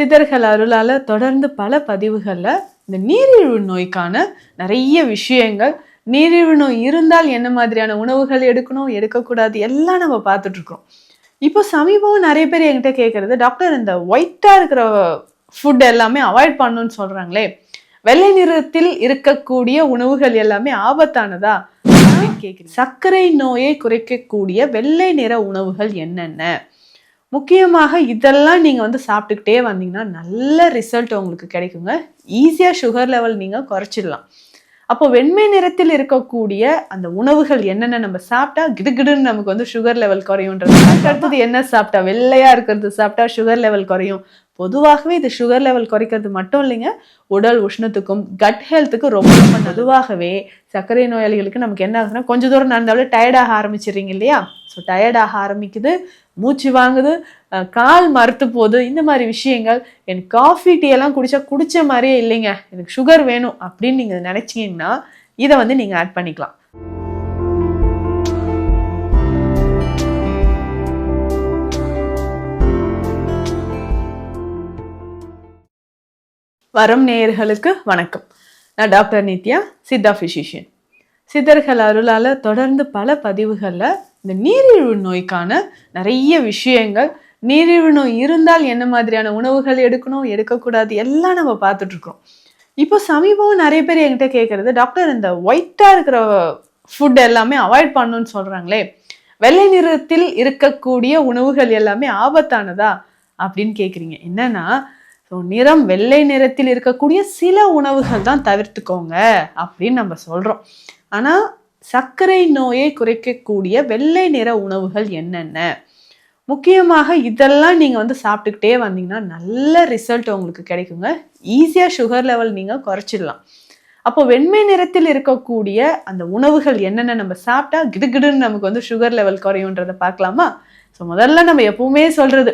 சித்தர்கள் அருளால் தொடர்ந்து பல பதிவுகளில் இந்த நீரிழிவு நோய்க்கான நிறைய விஷயங்கள் நீரிழிவு நோய் இருந்தால் என்ன மாதிரியான உணவுகள் எடுக்கணும் எடுக்கக்கூடாது எல்லாம் நம்ம பார்த்துட்ருக்கோம். இப்போ சமீபம் நிறைய பேர் என்கிட்ட கேட்குறது டாக்டர் இந்த ஒயிட்டாக இருக்கிற ஃபுட் எல்லாமே அவாய்ட் பண்ணணும்னு சொல்கிறாங்களே வெள்ளை நிறத்தில் இருக்கக்கூடிய உணவுகள் எல்லாமே ஆபத்தானதா? கேட்குறேன் சர்க்கரை நோயை குறைக்கக்கூடிய வெள்ளை நிற உணவுகள் என்னென்ன? முக்கியமாக இதெல்லாம் நீங்கள் வந்து சாப்பிட்டுக்கிட்டே வந்தீங்கன்னா நல்ல ரிசல்ட் உங்களுக்கு கிடைக்குங்க. ஈஸியாக சுகர் லெவல் நீங்கள் குறைச்சிடலாம். அப்போ வெண்மை நிறத்தில் இருக்கக்கூடிய அந்த உணவுகள் என்னென்ன நம்ம சாப்பிட்டா கிடுகிடுன்னு நமக்கு வந்து சுகர் லெவல் குறையும்ன்றது. அடுத்தது என்ன சாப்பிட்டா? வெள்ளையா இருக்கிறது சாப்பிட்டா சுகர் லெவல் குறையும். பொதுவாகவே இது சுகர் லெவல் குறைக்கிறது மட்டும் இல்லைங்க. உடல் உஷ்ணத்துக்கும் கட் ஹெல்த்துக்கும் ரொம்ப ரொம்ப பொதுவாகவே சர்க்கரை நோயாளிகளுக்கு நமக்கு என்ன ஆகுதுன்னா கொஞ்சம் தூரம் நடந்தாலே டயர்டாக ஆரம்பிச்சிடுறீங்க இல்லையா? ஸோ டயர்டாக ஆரம்பிக்குது மூச்சு வாங்குது கால் மறுத்து போகுது. இந்த மாதிரி விஷயங்கள் எனக்கு காஃபி டீ எல்லாம் குடித்தா குடித்த மாதிரியே இல்லைங்க. எனக்கு சுகர் வேணும் அப்படின்னு நீங்கள் நினச்சிங்கன்னா இதை வந்து நீங்கள் ஆட் பண்ணிக்கலாம். வரும் நேயர்களுக்கு வணக்கம். நான் டாக்டர் நித்யா சித்தா ஃபிசிஷியன் சித்தர்கள் அருளால் தொடர்ந்து பல பதிவுகளில் இந்த நீரிழிவு நோய்க்கான நிறைய விஷயங்கள் நீரிழிவு நோய் இருந்தால் என்ன மாதிரியான உணவுகள் எடுக்கணும் எடுக்கக்கூடாது எல்லாம் நம்ம பார்த்துட்டு இப்போ சமீபம் நிறைய பேர் என்கிட்ட கேட்குறது டாக்டர் இந்த ஒயிட்டாக இருக்கிற ஃபுட் எல்லாமே அவாய்ட் பண்ணணும்னு சொல்கிறாங்களே வெள்ளை நிறத்தில் இருக்கக்கூடிய உணவுகள் எல்லாமே ஆபத்தானதா? அப்படின்னு கேட்குறீங்க. என்னன்னா ஸோ நிறம் வெள்ளை நிறத்தில் இருக்கக்கூடிய சில உணவுகள் தான் தவிர்த்துக்கோங்க அப்படின்னு நம்ம சொல்கிறோம் ஆனால் சர்க்கரை நோயை குறைக்கக்கூடிய வெள்ளை நிற உணவுகள் என்னென்ன? முக்கியமாக இதெல்லாம் நீங்கள் வந்து சாப்பிட்டுக்கிட்டே வந்தீங்கன்னா நல்ல ரிசல்ட் உங்களுக்கு கிடைக்குங்க. ஈஸியாக சுகர் லெவல் நீங்கள் குறைச்சிடலாம். அப்போ வெண்மை நிறத்தில் இருக்கக்கூடிய அந்த உணவுகள் என்னென்ன நம்ம சாப்பிட்டா கிடுகிடுன்னு நமக்கு வந்து சுகர் லெவல் குறையுன்றதை பார்க்கலாமா? ஸோ முதல்ல நம்ம எப்பவுமே சொல்றது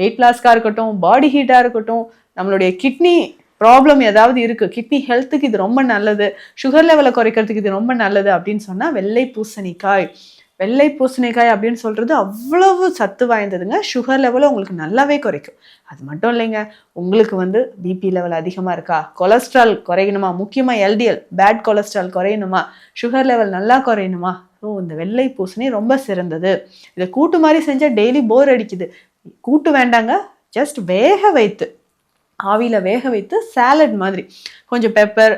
வெயிட் லாஸ்க்காக இருக்கட்டும் பாடி ஹீட்டாக இருக்கட்டும் நம்மளுடைய கிட்னி ப்ராப்ளம் ஏதாவது இருக்குது கிட்னி ஹெல்த்துக்கு இது ரொம்ப நல்லது. சுகர் லெவலை குறைக்கிறதுக்கு இது ரொம்ப நல்லது அப்படின்னு சொன்னால் வெள்ளை பூசணிக்காய். வெள்ளை பூசணிக்காய் அப்படின்னு சொல்கிறது அவ்வளவு சத்து வாய்ந்ததுங்க. சுகர் லெவலை உங்களுக்கு நல்லாவே குறைக்கும். அது மட்டும் இல்லைங்க. உங்களுக்கு வந்து பிபி லெவல் அதிகமாக இருக்கா? கொலஸ்ட்ரால் குறையணுமா? முக்கியமாக எல்டிஎல் பேட் கொலஸ்ட்ரால் குறையணுமா? சுகர் லெவல் நல்லா குறையணுமா? ஸோ இந்த வெள்ளை பூசணி ரொம்ப சிறந்தது. இதை கூட்டு மாதிரி செஞ்சால் டெய்லி போர் அடிக்குது. கூட்டு வேண்டாங்க. ஜஸ்ட் வேக வைத்து. ஆவியில் வேக வைத்து சாலட் மாதிரி. கொஞ்சம் பெப்பர்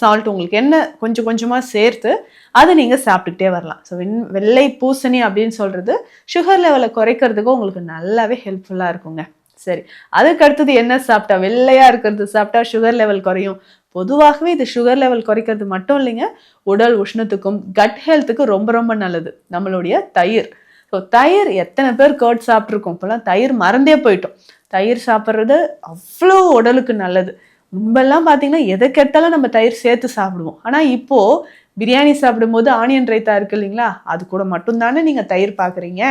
சால்ட் உங்களுக்கு என்ன கொஞ்சம் கொஞ்சமாக சேர்த்து அதை நீங்கள் சாப்பிட்டுக்கிட்டே வரலாம். ஸோ வெண் வெள்ளை பூசணி அப்படின்னு சொல்கிறது சுகர் லெவலை குறைக்கிறதுக்கும் உங்களுக்கு நல்லாவே ஹெல்ப்ஃபுல்லாக இருக்குங்க. சரி அதுக்கு அடுத்தது என்ன சாப்பிட்டா? வெள்ளையாக இருக்கிறது சாப்பிட்டா சுகர் லெவல் குறையும். பொதுவாகவே இது சுகர் லெவல் குறைக்கிறது மட்டும் இல்லைங்க. உடல் உஷ்ணத்துக்கும் கட் ஹெல்த்துக்கும் ரொம்ப ரொம்ப நல்லது. நம்மளுடைய தயிர். ஸோ தயிர் எத்தனை பேர் கேர்ட் சாப்பிட்ருக்கோம் இப்போலாம் தயிர் மறந்தே போயிட்டோம். தயிர் சாப்பிட்றது அவ்வளோ உடலுக்கு நல்லது. முன்பெல்லாம் பார்த்தீங்கன்னா எதை கெட்டாலும் நம்ம தயிர் சேர்த்து சாப்பிடுவோம். ஆனால் இப்போது பிரியாணி சாப்பிடும்போது ஆனியன் ரைத்தா இருக்கு இல்லைங்களா? அது கூட மட்டும்தானே நீங்கள் தயிர் பார்க்குறீங்க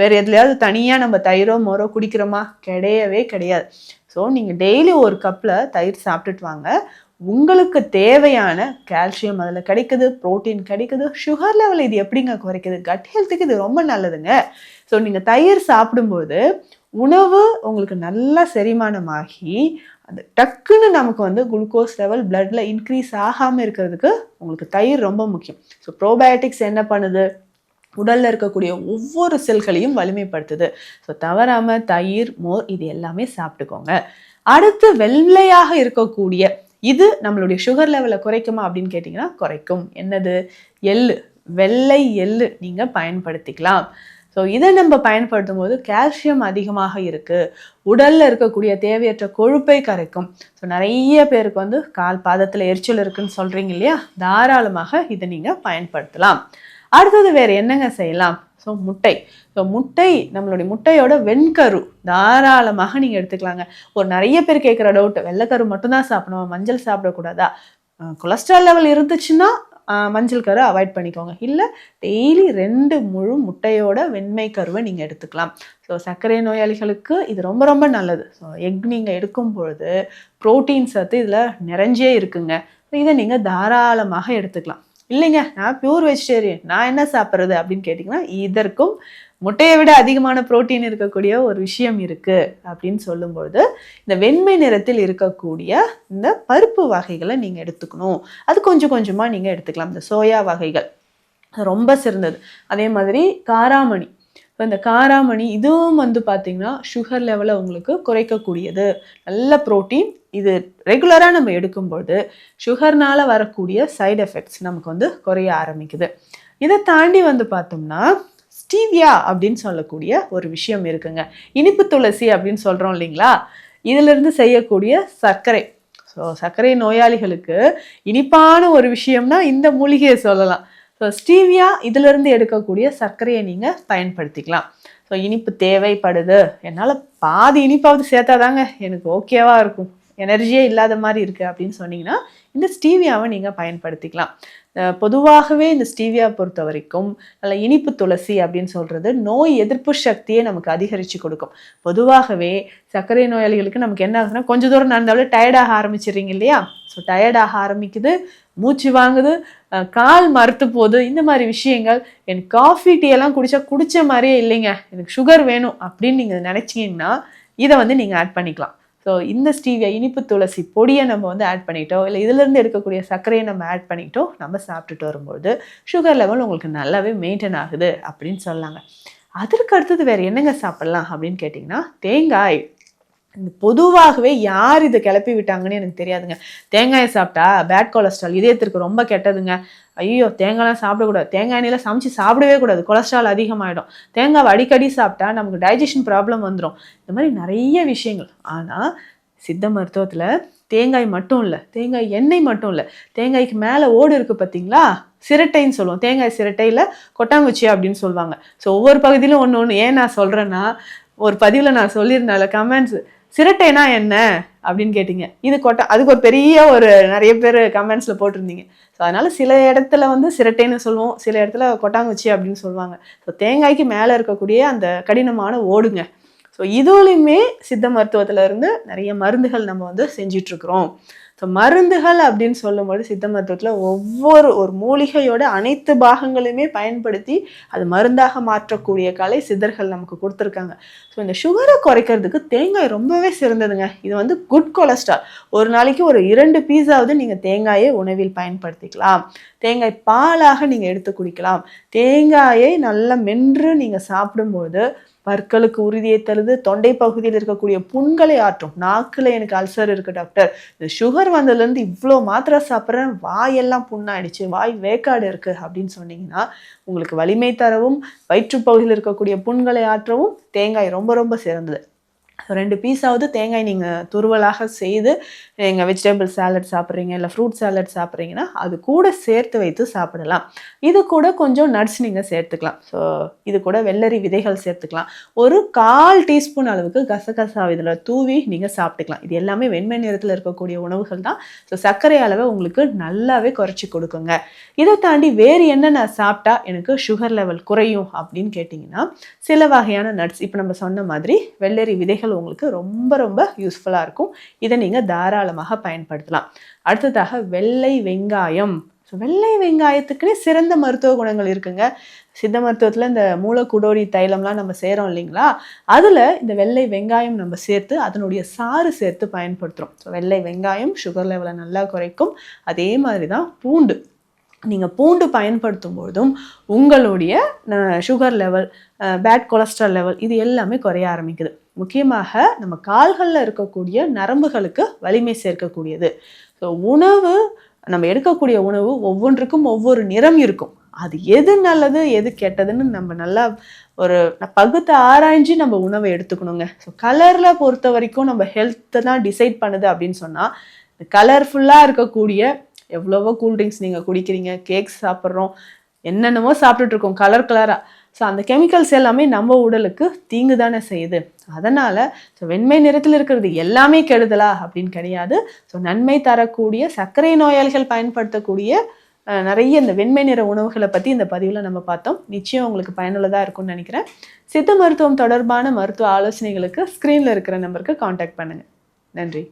வேறு எதுலையாவது தனியாக நம்ம தயிரோ மோரோ குடிக்கிறோமா? கிடையவே கிடையாது. ஸோ நீங்கள் டெய்லி ஒரு கப்பில் தயிர் சாப்பிட்டுட்டு வாங்க. உங்களுக்கு தேவையான கால்சியம் அதில் கிடைக்குது புரோட்டீன் கிடைக்குது சுகர் லெவல் இது எப்படிங்க குறைக்குது? கட் ஹெல்த்துக்கு இது ரொம்ப நல்லதுங்க. ஸோ நீங்கள் தயிர் சாப்பிடும்போது உணவு உங்களுக்கு நல்லா செரிமானமாகி அந்த டக்குன்னு நமக்கு வந்து குளுக்கோஸ் லெவல் பிளட்டில் இன்க்ரீஸ் ஆகாமல் இருக்கிறதுக்கு உங்களுக்கு தயிர் ரொம்ப முக்கியம். ஸோ ப்ரோபயோட்டிக்ஸ் என்ன பண்ணுது? உடலில் இருக்கக்கூடிய ஒவ்வொரு செல்களையும் வலிமைப்படுத்துது. ஸோ தவறாமல் தயிர் மோர் இது எல்லாமே சாப்பிட்டுக்கோங்க. அடுத்து வெள்ளையாக இருக்கக்கூடிய இது நம்மளுடைய சுகர் லெவலை குறைக்குமா அப்படின்னு கேட்டிங்கன்னா குறைக்கும். என்னது? எள்ளு. வெள்ளை எள்ளு நீங்கள் பயன்படுத்திக்கலாம். ஸோ இதை நம்ம பயன்படுத்தும் போது கால்சியம் அதிகமாக இருக்குது உடலில் இருக்கக்கூடிய தேவையற்ற கொழுப்பை கரைக்கும். ஸோ நிறைய பேருக்கு வந்து கால் பாதத்தில் எரிச்சல் இருக்குன்னு சொல்கிறீங்க இல்லையா? தாராளமாக இதை நீங்கள் பயன்படுத்தலாம். அடுத்தது வேறு என்னங்க செய்யலாம்? ஸோ முட்டை. ஸோ முட்டை நம்மளுடைய முட்டையோட வெண்கரு. தாராளமாக நீங்கள் எடுத்துக்கலாங்க. ஒரு நிறைய பேர் கேட்குற டவுட் வெள்ளைக்கரு மட்டும்தான் சாப்பிடணும் மஞ்சள் சாப்பிடக்கூடாதா? கொலஸ்ட்ரால் லெவல் இருந்துச்சுன்னா மஞ்சள் கரு அவாய்ட் பண்ணிக்கோங்க. இல்லை டெய்லி ரெண்டு முழு முட்டையோட வெண்மை கருவை நீங்கள் எடுத்துக்கலாம். ஸோ சர்க்கரை நோயாளிகளுக்கு இது ரொம்ப ரொம்ப நல்லது. ஸோ எக் நீங்கள் எடுக்கும் பொழுது ப்ரோட்டீன் சத்து இதில் நிறைஞ்சே இருக்குங்க. இதை நீங்கள் தாராளமாக எடுத்துக்கலாம். இல்லைங்க நான் பியூர் வெஜிடேரியன் நான் என்ன சாப்பிட்றது அப்படின்னு கேட்டிங்கன்னா இதற்கும் முட்டையை விட அதிகமான புரோட்டீன் இருக்கக்கூடிய ஒரு விஷயம் இருக்குது அப்படின்னு சொல்லும்பொழுது இந்த வெண்மை நிறத்தில் இருக்கக்கூடிய இந்த பருப்பு வகைகளை நீங்கள் எடுத்துக்கணும். அது கொஞ்சம் கொஞ்சமாக நீங்கள் எடுத்துக்கலாம். இந்த சோயா வகைகள் ரொம்ப சிறந்தது. அதே மாதிரி காராமணி இப்போ இந்த காராமணி இதுவும் வந்து பார்த்தீங்கன்னா சுகர் லெவலை உங்களுக்கு குறைக்கக்கூடியது. நல்ல புரோட்டீன் இது ரெகுலராக நம்ம எடுக்கும்பொழுது சுகர்னால் வரக்கூடிய சைடு எஃபெக்ட்ஸ் நமக்கு வந்து குறைய ஆரம்பிக்குது. இதை தாண்டி வந்து பார்த்தோம்னா ஸ்டீவியா அப்படின்னு சொல்லக்கூடிய ஒரு விஷயம் இருக்குங்க. இனிப்பு துளசி அப்படின்னு சொல்கிறோம் இல்லைங்களா? இதிலிருந்து செய்யக்கூடிய சர்க்கரை. ஸோ சர்க்கரை நோயாளிகளுக்கு இனிப்பான ஒரு விஷயம்னா இந்த மூலிகையை சொல்லலாம். ஸோ ஸ்டீவியா இதிலிருந்து எடுக்கக்கூடிய சர்க்கரையை நீங்கள் பயன்படுத்திக்கலாம். ஸோ இனிப்பு தேவைப்படுது. என்னால் பாதி இனிப்பாவது சேர்த்தாதாங்க எனக்கு ஓகேவா இருக்கும். எனர்ஜியே இல்லாத மாதிரி இருக்குது அப்படின்னு சொன்னீங்கன்னா இந்த ஸ்டீவியாவை நீங்கள் பயன்படுத்திக்கலாம். பொதுவாகவே இந்த ஸ்டீவியா பொறுத்த வரைக்கும் நல்ல இனிப்பு துளசி அப்படின்னு சொல்கிறது நோய் எதிர்ப்பு சக்தியை நமக்கு அதிகரித்து கொடுக்கும். பொதுவாகவே சர்க்கரை நோயாளிகளுக்கு நமக்கு என்ன ஆகுதுன்னா கொஞ்சம் தூரம் நடந்தாலே டயர்டாக ஆரம்பிச்சிடுறீங்க இல்லையா? ஸோ டயர்டாக ஆரம்பிக்குது மூச்சு வாங்குது கால் மறுத்து போகுது. இந்த மாதிரி விஷயங்கள் எனக்கு காஃபி டீ எல்லாம் குடித்தா குடித்த மாதிரியே இல்லைங்க. எனக்கு சுகர் வேணும் அப்படின்னு நீங்கள் நினச்சிங்கன்னா இதை வந்து நீங்கள் ஆட் பண்ணிக்கலாம். ஸோ இந்த ஸ்டீவியா இனிப்பு துளசி பொடியை நம்ம வந்து ஆட் பண்ணிட்டோம் இல்லை இதிலேருந்து எடுக்கக்கூடிய சர்க்கரையை நம்ம ஆட் பண்ணிட்டோம் நம்ம சாப்பிட்டுட்டு வரும்போது சுகர் லெவல் உங்களுக்கு நல்லாவே மெயின்டைன் ஆகுது அப்படின்னு சொல்லாங்க அதற்கு அடுத்தது வேறு என்னங்க சாப்பிட்லாம் அப்படின்னு கேட்டிங்கன்னா தேங்காய். பொதுவாகவே யார் இதை கிளப்பி விட்டாங்கன்னு எனக்கு தெரியாதுங்க. தேங்காயை சாப்பிட்டா பேட் கொலஸ்ட்ரால் இதயத்திற்கு ரொம்ப கெட்டதுங்க. ஐயோ தேங்காய்லாம் சாப்பிடக்கூடாது. தேங்காய் எண்ணெயில் சமைச்சு சாப்பிடவே கூடாது. கொலஸ்ட்ரால் அதிகமாகிடும் தேங்காவை அடிக்கடி சாப்பிட்டா நமக்கு டைஜஷன் ப்ராப்ளம் வந்துடும் இந்த மாதிரி நிறைய விஷயங்கள். ஆனால் சித்த மருத்துவத்தில் தேங்காய் மட்டும் இல்லை. தேங்காய் எண்ணெய் மட்டும் இல்லை. தேங்காய்க்கு மேலே ஓடு இருக்குது பார்த்தீங்களா சிரட்டைன்னு சொல்லுவோம். தேங்காய் சிரட்டையில் கொட்டாங்குச்சி அப்படின்னு சொல்லுவாங்க. ஸோ ஒவ்வொரு பகுதியிலும் ஒன்று ஒன்று ஏன் நான் சொல்கிறேன்னா ஒரு பதிவில் நான் சொல்லியிருந்தால கமெண்ட்ஸ் சிரட்டைனா என்ன? அப்படின்னு கேட்டிங்க. இது கொட்டா அதுக்கு ஒரு பெரிய ஒரு நிறைய பேர் கமெண்ட்ஸில் போட்டிருந்தீங்க. ஸோ அதனால் சில இடத்துல வந்து சிரட்டைன்னு சொல்லுவோம். சில இடத்துல கொட்டாங்குச்சி அப்படின்னு சொல்லுவாங்க. ஸோ தேங்காய்க்கு மேலே இருக்கக்கூடிய அந்த கடினமான ஓடுங்க. ஸோ இதுலையுமே சித்த மருத்துவத்தில் இருந்து நிறைய மருந்துகள் நம்ம வந்து செஞ்சிட்ருக்குறோம் ஸோ மருந்துகள் அப்படின்னு சொல்லும்போது சித்த மருத்துவத்தில் ஒவ்வொரு ஒரு மூலிகையோட அனைத்து பாகங்களையுமே பயன்படுத்தி அது மருந்தாக மாற்றக்கூடிய கலை சித்தர்கள் நமக்கு கொடுத்துருக்காங்க. ஸோ இந்த சுகரை குறைக்கிறதுக்கு தேங்காய் ரொம்பவே சிறந்ததுங்க. இது வந்து குட் கொலஸ்ட்ரால் ஒரு நாளைக்கு ஒரு இரண்டு பீஸாவது நீங்கள் தேங்காயை உணவில் பயன்படுத்திக்கலாம். தேங்காய் பாலாக நீங்கள் எடுத்து குடிக்கலாம். தேங்காயை நல்லா மென்று நீங்கள் சாப்பிடும்போது பற்களுக்கு உறுதியை தருது. தொண்டை பகுதியில் இருக்கக்கூடிய புண்களை ஆற்றும். நாக்கில் எனக்கு அல்சர் இருக்கு டாக்டர். இந்த சுகர் வந்ததுலேருந்து இவ்வளோ மாத்திரை சாப்பிட்றேன். வாயெல்லாம் புண்ணாயிடுச்சு. வாய் வேக்காடு இருக்குது அப்படின்னு சொன்னீங்கன்னா உங்களுக்கு வலிமை தரவும் வயிற்றுப்பகுதியில் இருக்கக்கூடிய புண்களை ஆற்றவும் தேங்காய் ரொம்ப ரொம்ப சிறந்தது. ரெண்டு பீஸாவது தேங்காய் நீங்கள் துருவலாக செய்து நீங்கள் வெஜிடபிள் சாலட் சாப்பிட்றீங்க இல்லை ஃப்ரூட் சாலட் சாப்பிட்றீங்கன்னா அது கூட சேர்த்து வைத்து சாப்பிடலாம். இது கூட கொஞ்சம் நட்ஸ் நீங்கள் சேர்த்துக்கலாம். ஸோ இது கூட வெள்ளரி விதைகள் சேர்த்துக்கலாம். ஒரு கால் டீஸ்பூன் அளவுக்கு கசகசா இதில் தூவி நீங்கள் சாப்பிட்டுக்கலாம். இது எல்லாமே வெண்மை நிறத்தில் இருக்கக்கூடிய உணவுகள் தான். ஸோ சர்க்கரை அளவை உங்களுக்கு நல்லாவே குறைச்சி கொடுக்குங்க. இதை தாண்டி வேறு என்ன நான் சாப்பிட்டா எனக்கு சுகர் லெவல் குறையும் அப்படின்னு கேட்டிங்கன்னா சில வகையான நட்ஸ் இப்போ நம்ம சொன்ன மாதிரி வெள்ளரி விதைகள் உங்களுக்கு ரொம்ப ரொம்ப யூஸ்ஃபுல்லாக இருக்கும். இதை நீங்கள் தாராளமாக பயன்படுத்தலாம். அடுத்ததாக வெள்ளை வெங்காயம். ஸோ வெள்ளை வெங்காயத்துக்குன்னே சிறந்த மருத்துவ குணங்கள் இருக்குங்க. சித்த மருத்துவத்தில் இந்த மூலக்குடோரி தைலம்லாம் நம்ம சேரோம் இல்லைங்களா? அதில் இந்த வெள்ளை வெங்காயம் நம்ம சேர்த்து அதனுடைய சாறு சேர்த்து பயன்படுத்துகிறோம் ஸோ வெள்ளை வெங்காயம் சுகர் லெவலை நல்லா குறைக்கும். அதே மாதிரி தான் பூண்டு. நீங்கள் பூண்டு பயன்படுத்தும் பொழுதும் உங்களுடைய sugar level bad cholesterol level இது எல்லாமே குறைய ஆரம்பிக்குது. முக்கியமாக நம்ம கால்களில் இருக்கக்கூடிய நரம்புகளுக்கு வலிமை சேர்க்கக்கூடியது. ஸோ உணவு நம்ம எடுக்கக்கூடிய உணவு ஒவ்வொன்றுக்கும் ஒவ்வொரு நிறம் இருக்கும். அது எது நல்லது எது கெட்டதுன்னு நம்ம நல்லா ஒரு பகுத்து ஆராய்ஞ்சு நம்ம உணவை எடுத்துக்கணுங்க. ஸோ கலரில் பொறுத்த வரைக்கும் நம்ம ஹெல்த்தை தான் டிசைட் பண்ணுது அப்படின்னு சொன்னால் கலர்ஃபுல்லாக இருக்கக்கூடிய எவ்வளவோ கூல்ட்ரிங்க்ஸ் நீங்கள் குடிக்கிறீங்க கேக்ஸ் சாப்பிட்றோம் என்னென்னமோ சாப்பிட்டுட்டு இருக்கோம் கலர் கலராக ஸோ அந்த கெமிக்கல்ஸ் எல்லாமே நம்ம உடலுக்கு தீங்கு தானே செய்யுது. அதனால் ஸோ வெண்மை நிறத்தில் இருக்கிறது எல்லாமே கெடுதலா அப்படின்னு கிடையாது. ஸோ நன்மை தரக்கூடிய சர்க்கரை நோயாளிகள் பயன்படுத்தக்கூடிய நிறைய இந்த வெண்மை நிற உணவுகளை பற்றி இந்த பதிவில் நம்ம பார்த்தோம். நிச்சயம் உங்களுக்கு பயனுள்ளதாக இருக்கும்னு நினைக்கிறேன். சித்த மருத்துவம் தொடர்பான மருத்துவ ஆலோசனைகளுக்கு ஸ்க்ரீனில் இருக்கிற நம்பருக்கு காண்டாக்ட் பண்ணுங்கள் நன்றி.